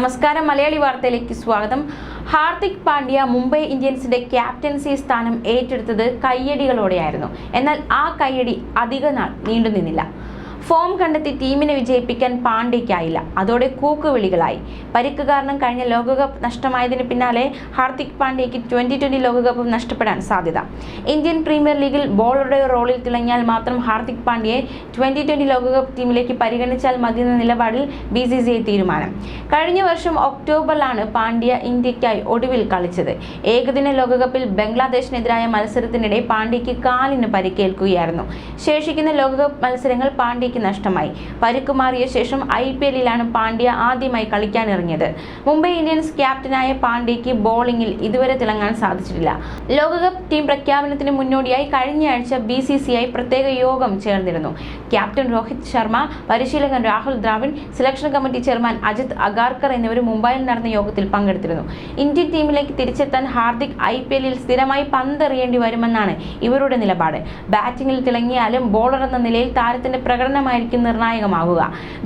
നമസ്കാരം മലയാളി വാർത്തയിലേക്ക് സ്വാഗതം. ഹാർദിക് പാണ്ഡ്യ മുംബൈ ഇന്ത്യൻസിന്റെ ക്യാപ്റ്റൻസി സ്ഥാനം ഏറ്റെടുത്തത് കയ്യടികളോടെയായിരുന്നു. എന്നാൽ ആ കയ്യടി അധിക നാൾ നീണ്ടുനിന്നില്ല. ഫോം കണ്ടെത്തി ടീമിനെ വിജയിപ്പിക്കാൻ പാണ്ഡ്യയ്ക്കായില്ല. അതോടെ കൂക്കുവിളികളായി. പരിക്ക് കാരണം കഴിഞ്ഞ ലോകകപ്പ് നഷ്ടമായതിന് പിന്നാലെ ഹാർദിക് പാണ്ഡ്യയ്ക്ക് ട്വന്റി ട്വന്റി ലോകകപ്പ് നഷ്ടപ്പെടാൻ സാധ്യത. ഇന്ത്യൻ പ്രീമിയർ ലീഗിൽ ബോളറുടെ റോളിൽ തിളങ്ങിയാൽ മാത്രം ഹാർദിക് പാണ്ഡ്യയെ ട്വന്റി ട്വന്റി ലോകകപ്പ് ടീമിലേക്ക് പരിഗണിച്ചാൽ മതിയെന്ന നിലപാടിൽ ബി സി സി ഐ തീരുമാനം. കഴിഞ്ഞ വർഷം ഒക്ടോബറിലാണ് പാണ്ഡ്യ ഇന്ത്യയ്ക്കായി ഒടുവിൽ കളിച്ചത്. ഏകദിന ലോകകപ്പിൽ ബംഗ്ലാദേശിനെതിരായ മത്സരത്തിനിടെ പാണ്ഡ്യയ്ക്ക് കാലിന് പരിക്കേൽക്കുകയായിരുന്നു. ശേഷിക്കുന്ന ലോകകപ്പ് മത്സരങ്ങൾ പാണ്ഡ്യയ്ക്ക് നഷ്ടമായി. പരുക്കുമാറിയ ശേഷം ഐ പി എല്ലിലാണ് പാണ്ഡ്യ ആദ്യമായി കളിക്കാനിറങ്ങിയത്. മുംബൈ ഇന്ത്യൻസ് ക്യാപ്റ്റനായ പാണ്ഡ്യയ്ക്ക് ബോളിംഗിൽ ഇതുവരെ തിളങ്ങാൻ സാധിച്ചിട്ടില്ല. ലോകകപ്പ് ടീം പ്രഖ്യാപനത്തിന് മുന്നോടിയായി കഴിഞ്ഞയാഴ്ച ബി സി സി ഐ പ്രത്യേക യോഗം ചേർന്നിരുന്നു. ക്യാപ്റ്റൻ രോഹിത് ശർമ്മ പരിശീലകൻ Rahul Dravid selection committee chairman Ajit Agarkar എന്നിവർ മുംബൈയിൽ നടന്ന യോഗത്തിൽ പങ്കെടുത്തിരുന്നു. ഇന്ത്യൻ ടീമിലേക്ക് തിരിച്ചെത്താൻ ഹാർദിക് ഐ പി എല്ലിൽ സ്ഥിരമായി പന്തെറിയേണ്ടി വരുമെന്നാണ് ഇവരുടെ നിലപാട്. ബാറ്റിംഗിൽ തിളങ്ങിയാലും ബോളർ എന്ന നിലയിൽ താരത്തിന്റെ പ്രകടനമായിരിക്കും നിർണായകമാകുക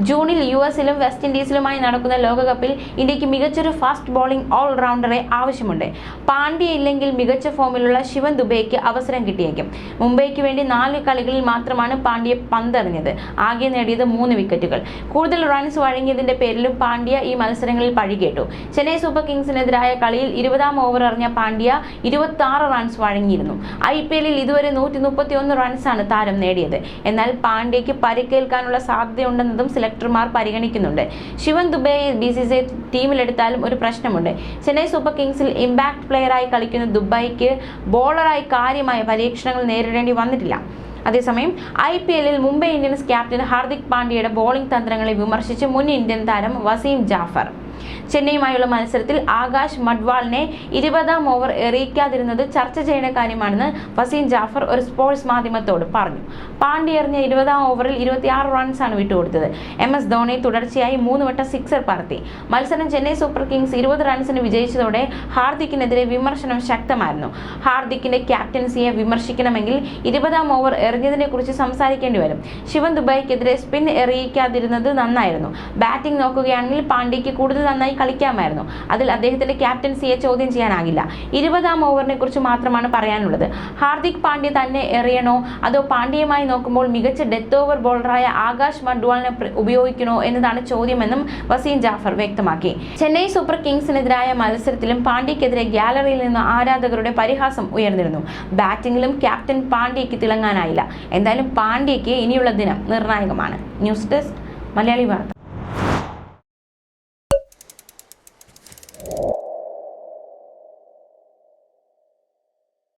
ജൂണിൽ യു എസിലും വെസ്റ്റ് ഇൻഡീസിലുമായി നടക്കുന്ന ലോകകപ്പിൽ ഇന്ത്യയ്ക്ക് മികച്ചൊരു ഫാസ്റ്റ് ബോളിംഗ് ഓൾറൗണ്ടറെ ആവശ്യമുണ്ട്. പാണ്ഡ്യ ഇല്ലെങ്കിൽ മികച്ച ഫോമിലുള്ള ശിവൻ ദുബൈക്ക് അവസരം കിട്ടിയേക്കും. മുംബൈക്ക് വേണ്ടി നാല് കളികളിൽ മാത്രമാണ് പാണ്ഡ്യ പന്തെറിഞ്ഞത്. ആകെ നേടിയത് മൂന്ന് വിക്കറ്റുകൾ. കൂടുതൽ റൺസ് വഴങ്ങിയതിന്റെ പേരിലും പാണ്ഡ്യ ഈ മത്സരങ്ങളിൽ പഴികേട്ടു. ചെന്നൈ സൂപ്പർ കിങ്സിനെതിരായ കളിയിൽ ഇരുപതാം ഓവർ എറിഞ്ഞ പാണ്ഡ്യ ഇരുപത്തി ആറ് റൺസ് വഴങ്ങിയിരുന്നു. ഐ പി എല്ലിൽ ഇതുവരെ നൂറ്റി മുപ്പത്തി ഒന്ന് റൺസാണ് താരം നേടിയത്. എന്നാൽ പാണ്ഡ്യയ്ക്ക് പരിക്കേൽക്കാനുള്ള സാധ്യതയുണ്ടെന്നതും സെലക്ടർമാർ പരിഗണിക്കുന്നുണ്ട്. ശിവൻ ദുബെയെ ബി സി സി ടീമിലെടുത്താലും ഒരു പ്രശ്നമുണ്ട്. ചെന്നൈ സൂപ്പർ കിങ്സിൽ ഇമ്പാക്ട് പ്ലെയറായി കളിക്കുന്ന ദുബായിക്ക് ബോളറായി കാര്യമായ പരീക്ഷണങ്ങൾ നേരിടേണ്ടി വന്നിട്ടില്ല. അതേസമയം ഐ പി എല്ലിൽ മുംബൈ ഇന്ത്യൻസ് ക്യാപ്റ്റൻ ഹാർദിക് പാണ്ഡ്യയുടെ ബോളിംഗ് തന്ത്രങ്ങളെ വിമർശിച്ച് മുൻ ഇന്ത്യൻ താരം വസീം ജാഫർ. ചെന്നൈയുമായുള്ള മത്സരത്തിൽ ആകാശ് മഡ്വാളിനെ ഇരുപതാം ഓവർ എറിയിക്കാതിരുന്നത് ചർച്ച ചെയ്യുന്ന കാര്യമാണെന്ന് വസീം ജാഫർ ഒരു സ്പോർട്സ് മാധ്യമത്തോട് പറഞ്ഞു. പാണ്ഡ്യ ഇരുപതാം ഓവറിൽ ഇരുപത്തിയാറ് റൺസാണ് വിട്ടുകൊടുത്തത്. എം എസ് ധോണി തുടർച്ചയായി മൂന്ന് വട്ടം സിക്സർ പറത്തി. മത്സരം ചെന്നൈ സൂപ്പർ കിങ്സ് ഇരുപത് റൺസിന് വിജയിച്ചതോടെ ഹാർദിക്കിനെതിരെ വിമർശനം ശക്തമായിരുന്നു. ഹാർദിക്കിന്റെ ക്യാപ്റ്റൻസിയെ വിമർശിക്കണമെങ്കിൽ ഇരുപതാം ഓവർ എറിഞ്ഞതിനെ കുറിച്ച് സംസാരിക്കേണ്ടി വരും. ശിവൻ ദുബായ്ക്കെതിരെ സ്പിൻ എറിയിക്കാതിരുന്നത് നന്നായിരുന്നു. ബാറ്റിംഗ് നോക്കുകയാണെങ്കിൽ പാണ്ഡ്യയ്ക്ക് കൂടുതൽ നന്നായി കളിക്കാമായിരുന്നു. അതിൽ അദ്ദേഹത്തിന്റെ ക്യാപ്റ്റൻസിയെ ചോദ്യം ചെയ്യാനാകില്ല. ഇരുപതാം ഓവറിനെ കുറിച്ച് മാത്രമാണ് പറയാനുള്ളത്. ഹാർദിക് പാണ്ഡ്യ തന്നെ എറിയണോ? അതോ പാണ്ഡ്യയുമായി നോക്കുമ്പോൾ മികച്ച ഡെത്ത് ഓവർ ബോളറായ ആകാശ് മഡ്വാളിനെ ഉപയോഗിക്കണോ എന്നതാണ് ചോദ്യമെന്നും വസീം ജാഫർ വ്യക്തമാക്കി. ചെന്നൈ സൂപ്പർ കിങ്സിനെതിരായ മത്സരത്തിലും പാണ്ഡ്യക്കെതിരെ ഗ്യാലറിയിൽ നിന്ന് ആരാധകരുടെ പരിഹാസം ഉയർന്നിരുന്നു. ബാറ്റിംഗിലും ക്യാപ്റ്റൻ പാണ്ഡ്യയ്ക്ക് തിളങ്ങാനായില്ല. എന്തായാലും പാണ്ഡ്യയ്ക്ക് ഇനിയുള്ള ദിനം നിർണായകമാണ്. ന്യൂസ് ഡെസ്ക് മലയാളി വാർത്ത. you